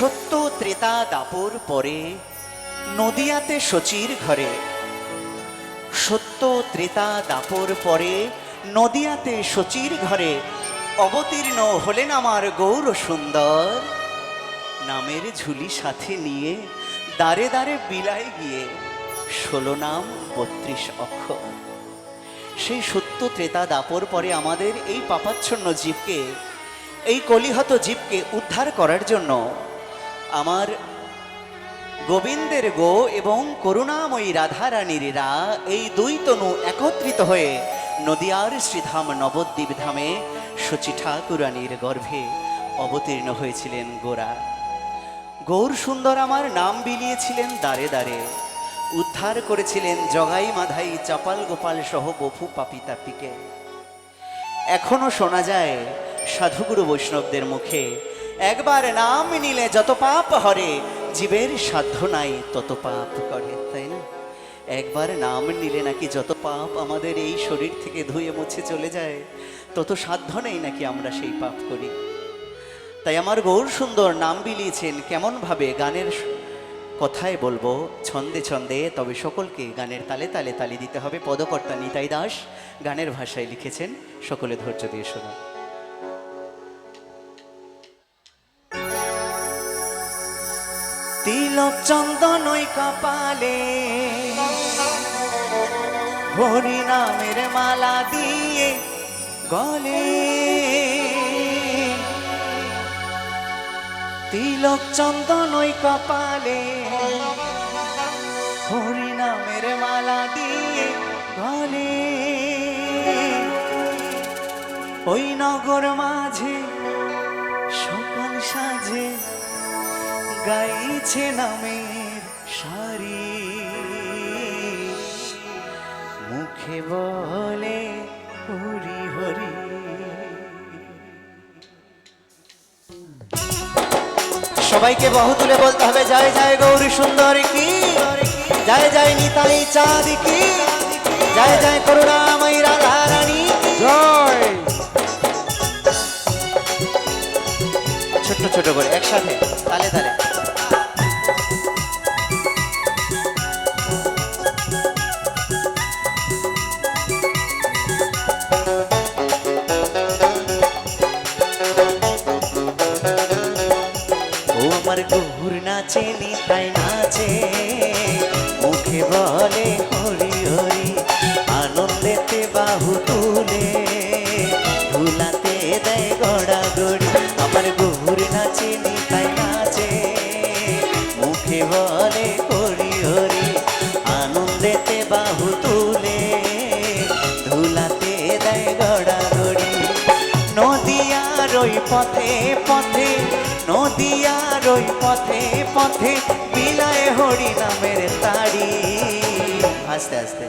সত্য ত্রেতা দাপর পরে নদিয়াতে শচীর ঘরে। সত্য ত্রেতা দাপর পরে নদিয়াতে শচীর ঘরে। অবতীর্ণ হলেন আমার গৌর সুন্দর। নামের ঝুলি সাথে নিয়ে দাঁড়ে দাঁড়ে বিলায় গিয়ে ষোলো নাম বত্রিশ অক্ষর। সেই সত্য ত্রেতা দাপর পরে আমাদের এই পাপাচ্ছন্ন জীবকে, এই কলিহত জীবকে উদ্ধার করার জন্য আমার গোবিন্দের গো এবং করুণাময়ী রাধারানীর এই দুই তনু একত্রিত হয়ে নদিয়ার শ্রীধাম নবদ্বীপ ধামে শচী ঠাকুরানীর গর্ভে অবতীর্ণ হয়েছিলেন গোরা। গৌর সুন্দর আমার নাম বিলিয়েছিলেন দাঁড়ে দাঁড়ে উদ্ধার করেছিলেন জগাই মাধাই চাপাল গোপাল সহ বফু পাপি তাপিকে। এখনও শোনা যায় সাধুগুরু বৈষ্ণবদের মুখে একবার নাম নিলে যত পাপ হরে, জীবের সাধ্য নাই তত পাপ করে, তাই না? একবার নাম নিলে নাকি যত পাপ আমাদের এই শরীর থেকে ধুয়ে মুছে চলে যায়, তত সাধ্য নেই নাকি আমরা সেই পাপ করি। তাই আমার গৌর সুন্দর নাম বিলিয়েছেন, কেমনভাবে গানের কথায় বলব, ছন্দে ছন্দে, তবে সকলকে গানের তালে তালে তালি দিতে হবে। পদকর্তা নিতাই দাস গানের ভাষায় লিখেছেন, সকলে ধৈর্য দিয়ে শোনো তিলক চন্দন ওই কপালে। হরি নামের মালা দিয়ে গলে। তিলক চন্দন ওই কপালে। হরি নামের মালা দিয়ে গলে। ওই নগর মাঝে সকাল সাজে গাইছে নামের সারি। মুখে বলে হরি হরি। সবাইকে বহু তুলে বলতে হবে জয় জয় গৌরী সুন্দর কি? জয় জয় নিতাই চাঁদ কি? জয় জয় করুণাময়ী রাধা রানী। জয়। ছোট্ট ছোট করে একসাথে তালে তালে। নাচে নিতাই নাচে। মুখে বলে হরি হরি, আনন্দেতে বাহু তুলে। ধুলাতে দেয় গড়া গড়ি আমার গহুর নাচে নিতাই নাচে। মুখে বলে হরি হরি, আনন্দেতে বাহু তুলে। ধুলাতে দেয় গড়া গড়ি নদিয়ার ওই পথে পথে ওই পথে পথে বিলায় হরি নামের তাড়ি আস্তে আস্তে।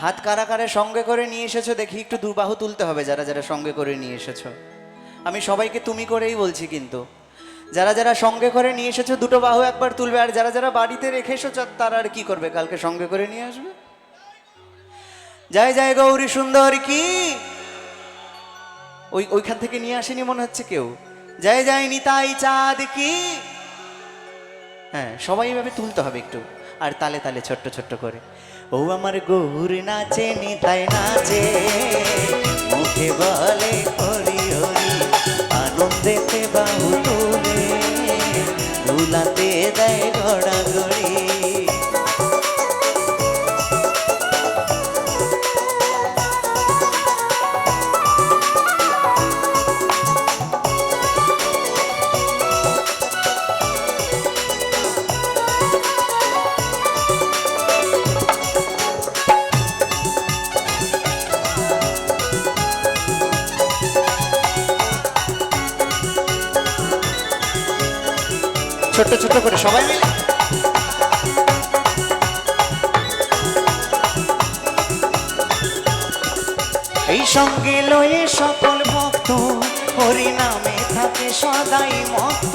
হাত কারা কারা সঙ্গে করে নিয়ে এসেছ, দেখি একটু দুবাহু তুলতে হবে, যারা যারা সঙ্গে করে নিয়ে এসেছ। আমি সবাইকে তুমি করেই বলছি কিন্তু। যারা যারা সঙ্গে করে নিয়ে এসেছ, দুটো বাহু একবার তুলবে, আর যারা যারা বাড়িতে রেখে এসেছ, তারা আর কি করবে? কালকে সঙ্গে করে নিয়ে আসবে? জয় জয় গৌরী সুন্দর কি? ওই, ওইখান থেকে নিয়ে আসেনি মনে হচ্ছে কেউ? জয় জয় নিতাই চাঁদ কি? হ্যাঁ সবাই এভাবে তুলতে হবে একটু। আর তালে তালে ছোট্ট ছোট্ট করে। ও আমার গৌর নাচে, নিতাই নাচে। ছোট্ট ছোট্ট করে সবাই মিলে। এই সঙ্গে লয়ে সকল ভক্ত হরি নামে থাকে সদাই মক্ত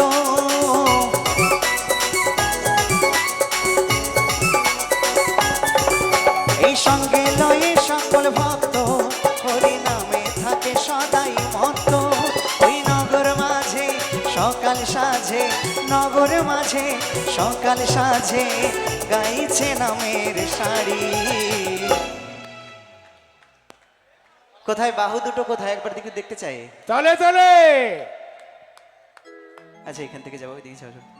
সাজে নগর মাঝে সকাল সাজে গাইছে নামের শাড়ি। কোথায় বাহু দুটো কোথায় একবার দিকে দেখতে চাই? চলে চলে! আচ্ছা এখান থেকে যাব ওই ওইদিকে যাব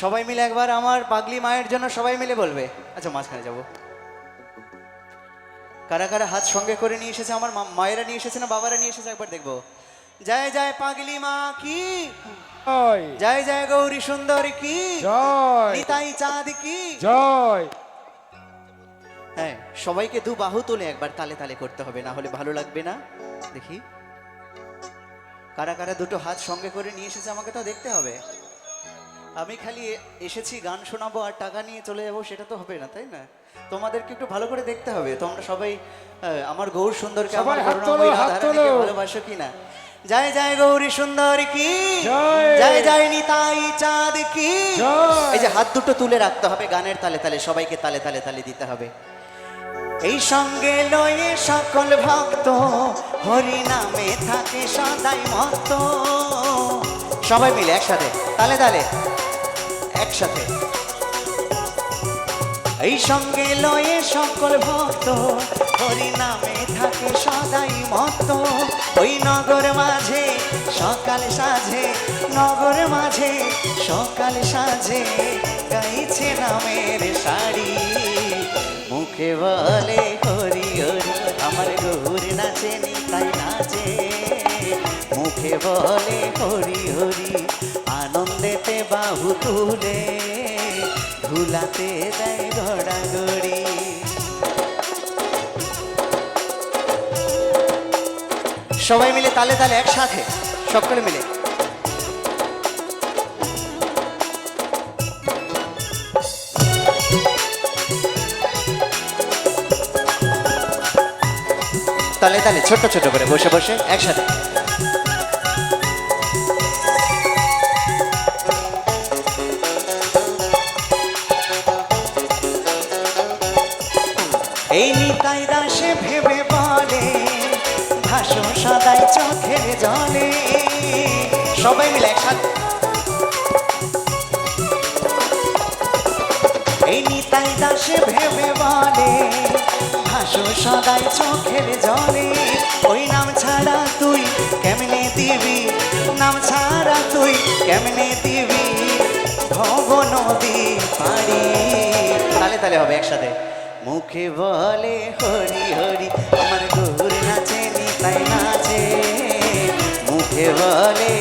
সবাই মিলে একবার আমার পাগলি মায়ের জন্য সবাই মিলে বলবে। আচ্ছা মাঝখানে যাব। কারা কারা হাত সঙ্গে করে নিয়ে এসেছে আমার মায়েরা নিয়ে এসেছে না বাবারা নিয়ে এসেছে একবার দেখব। জয় জয় পাগলি মা কি? জয়। জয় জয় গৌরী সুন্দর কি? জয়। নিতাই চাঁদ কি? জয়। হ্যাঁ সবাইকে দু বাহু তুলে একবার তালে তালে করতে হবে না হলে ভালো লাগবে না। দেখি। কারা কারা দুটো হাত সঙ্গে করে নিয়ে এসেছে আমাকে তো দেখতে হবে। আমি খালি এসেছি গান শোনাবো আর টাকা নিয়ে চলে যাব সেটা তো হবে না তাই না? তোমাদেরকে একটু ভালো করে দেখতে হবে তোমরা সবাই আমার গৌর সুন্দরকে আমার। ভালোবাসো কিনা? জয় জয় গৌরী সুন্দর কি? জয়। জয় জয় নিতাই চাঁদ কি? এই যে হাত দুটো তুলে রাখতে হবে গানের তালে তালে সবাইকে তালে তালে তালে দিতে হবে। এই সঙ্গে লয়ে সকল ভক্ত হরি নামে থাকে সদাই মত সবাই মিলে একসাথে। তালে তালে, একসাথে। এই সঙ্গে লয়ে সকল ভক্ত হরি নামে থাকে সদাই মত ওই নগর মাঝে সকাল সাজে নগর মাঝে সকাল সাজে গাইছে নামের শাড়ি মুখে বলে, হরি হরি, আমার গৌর নাচে তাই নাচে মুখে বলে হরি হরি, আনন্দেতে বাহু তুলে, ধুলাতে দেয় গড়াগড়ি সবাই মিলে তালে তালে একসাথে, সকলে মিলে। তালে তালে ছোট ছোট করে বসে বসে একসাথে। ভেবে বলে, ভাসো সদাই চোখের জলে। সবাই মিলে একসাথে। এই নিতাই দাসে ভেবে বলে, ভাসো সদাই চোখের জলে। ওই নাম ছাড়া তুই কেমনে দিবি? নাম ছাড়া তুই কেমনে দিবি? ভব নদী পারি তালে তালে হবে একসাথে। মুখে বলে হরি হরি আমার গৌর নাচে নিতাই নাচে। মুখে বলে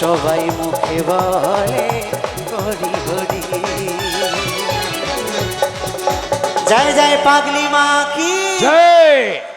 সবাই মুখে বলে হরি হরি। জয় জয় পাগলি মা কি? জয়!